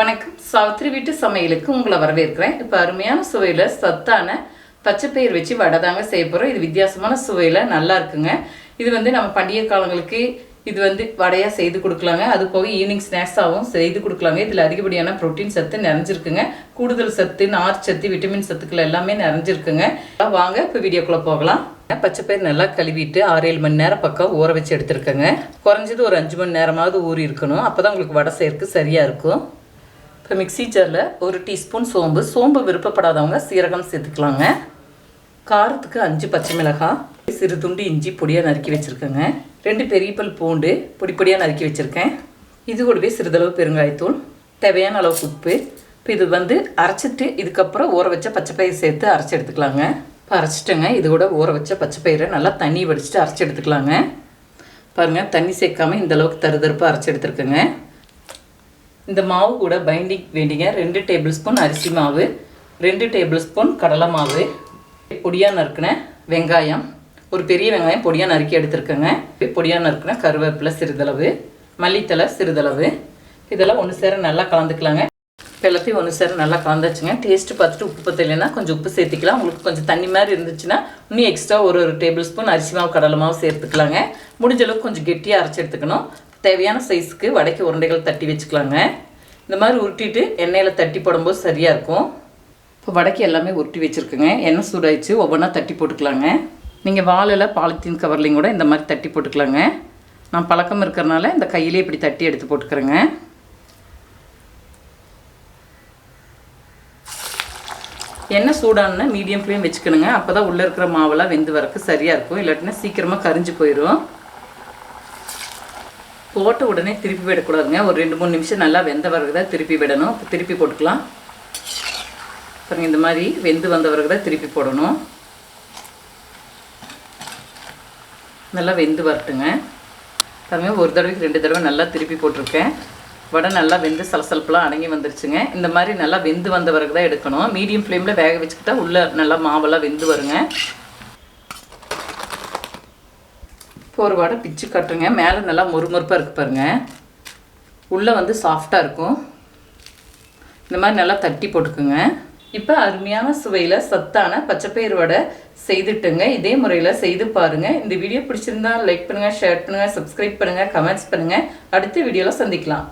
வணக்கம். சாவித்திரி வீட்டு சமையலுக்கு உங்களை வரவேற்கிறேன். இப்போ அருமையான சுவையில் சத்தான பச்சைப்பயிர் வச்சு வடை தாங்க செய்ய போகிறோம் இது வித்தியாசமான சுவையில் நல்லா இருக்குங்க. இது வந்து நம்ம பண்டிகை காலங்களுக்கு இது வந்து வடையாக செய்து கொடுக்கலாங்க. அது போக ஈவினிங் ஸ்நாக்ஸாகவும் செய்து கொடுக்கலாங்க. இதில் அதிகப்படியான புரோட்டீன் சத்து நிறைஞ்சிருக்குங்க. கூடுதல் சத்து நார் சத்து விட்டமின் சத்துக்கள் எல்லாமே நிறைஞ்சிருக்குங்க. வாங்க இப்போ வீடியோக்குள்ளே போகலாம். பச்சைப்பயிர் நல்லா கழுவிட்டு ஆறு ஏழு மணி நேரம் பக்கம் ஊற வச்சு எடுத்துருக்கேங்க. குறைஞ்சது ஒரு அஞ்சு மணி நேரமாவது ஊறி இருக்கணும். அப்போ தான் உங்களுக்கு வடை செய்யறதுக்கு சரியாக இருக்கும். இப்போ மிக்ஸி ஜாரில் ஒரு டீஸ்பூன் சோம்பு. சோம்பு விருப்பப்படாதவங்க சீரகம் சேர்த்துக்கலாங்க. காரத்துக்கு அஞ்சு பச்சை மிளகாய் சிறு துண்டு இஞ்சி பொடியாக நறுக்கி வச்சுருக்கேங்க. ரெண்டு பெரிய பல் பூண்டு பொடி பொடியாக நறுக்கி வச்சுருக்கேன். இது கூடவே சிறிதளவு பெருங்காயத்தூள் தேவையான அளவுக்கு உப்பு. இப்போ இது வந்து அரைச்சிட்டு இதுக்கப்புறம் ஊற வச்ச பச்சை பயிர் சேர்த்து அரைச்சி எடுத்துக்கலாங்க. இப்போ அரைச்சிட்டேங்க. இது கூட ஊற வச்ச பச்சைப்பயிரை நல்லா தண்ணி வடிச்சிட்டு அரைச்சி எடுத்துக்கலாங்க. பாருங்கள் தண்ணி சேர்க்காம இந்த அளவுக்கு தருதருப்பாக அரைச்சி எடுத்துருக்கேங்க. இந்த மாவு கூட பைண்டிங் வேண்டிங்க. ரெண்டு டேபிள் ஸ்பூன் அரிசி மாவு ரெண்டு டேபிள் ஸ்பூன் கடலை மாவு பொடியாக நறுக்கின வெங்காயம் ஒரு பெரிய வெங்காயம் பொடியாக நறுக்கி எடுத்துருக்கேங்க. பொடியாக நறுக்கின கருவேப்பிலை சிறிதளவு மல்லித்தலை சிறிதளவு. இதெல்லாம் ஒன்று சேர நல்லா கலந்துக்கலாங்க. எல்லாத்தையும் ஒன்று சேர நல்லா கலந்தாச்சுங்க. டேஸ்ட்டு பார்த்துட்டு உப்பு பத்தலைன்னா கொஞ்சம் உப்பு சேர்த்துக்கலாம். உங்களுக்கு கொஞ்சம் தண்ணி மாதிரி இருந்துச்சுன்னா இன்னும் எக்ஸ்ட்ரா ஒரு ஒரு டேபிள் ஸ்பூன் அரிசி மாவு கடலை மாவு சேர்த்துக்கலாங்க. முடிஞ்ச அளவுக்கு கொஞ்சம் கெட்டியாக அரைச்சி எடுத்துக்கணும். தேவையான சைஸுக்கு வடைக்கு உருண்டைகள் தட்டி வச்சுக்கலாங்க. இந்த மாதிரி உருட்டிட்டு எண்ணெயில் தட்டி போடும்போது சரியாக இருக்கும். இப்போ வடைக்கு எல்லாமே உருட்டி வச்சுருக்குங்க. எண்ணெய் சூடாயிடுச்சு ஒவ்வொன்றா தட்டி போட்டுக்கலாங்க. நீங்கள் வாழையில் பாலித்தீன் கவர்லையும் கூட இந்த மாதிரி தட்டி போட்டுக்கலாங்க. நான் பழக்கம் இருக்கிறனால இந்த கையிலே இப்படி தட்டி எடுத்து போட்டுக்கிறேங்க. எண்ணெய் சூடானா மீடியம் ஃப்ளேம் வச்சுக்கணுங்க. அப்போ தான் உள்ளே இருக்கிற மாவெல்லாம் வெந்து வரக்கு சரியாக இருக்கும். இல்லாட்டினா சீக்கிரமாக கரிஞ்சு போயிடும் போட்ட உடனே திருப்பி விடக்கூடாதுங்க. ஒரு ரெண்டு மூணு நிமிஷம் நல்லா வெந்த பிறகு தான் திருப்பி விடணும். திருப்பி போட்டுக்கலாம். அப்புறம் இந்த மாதிரி வெந்து வந்த பிறகு தான் திருப்பி போடணும். நல்லா வெந்து வரட்டுங்க. பாருங்க ஒரு தடவைக்கு ரெண்டு தடவை நல்லா திருப்பி போட்டிருக்கேன். வடை நல்லா வெந்து சலசலப்புலாம் அடங்கி வந்துருச்சுங்க. இந்த மாதிரி நல்லா வெந்து வந்த பிறகு தான் எடுக்கணும். மீடியம் ஃப்ளேமில் வேக வச்சுக்கிட்டா உள்ளே நல்லா மாவெல்லாம் வெந்து வருங்க இப்போ ஒரு வடை பிச்சு கட்டுங்க மேலே நல்லா மொறுமொறுப்பாக இருக்குது பாருங்க. உள்ளே வந்து சாஃப்டாக இருக்கும். இந்த மாதிரி நல்லா தட்டி போட்டுக்குங்க. இப்போ அருமையான சுவையில் சத்தான பச்சைப்பயிர் வடை செய்துட்டுங்க. இதே முறையில் செய்து பாருங்கள் இந்த வீடியோ பிடிச்சிருந்தா லைக் பண்ணுங்கள் ஷேர் பண்ணுங்கள் சப்ஸ்கிரைப் பண்ணுங்கள் கமெண்ட்ஸ் பண்ணுங்கள் அடுத்த வீடியோவில் சந்திக்கலாம்.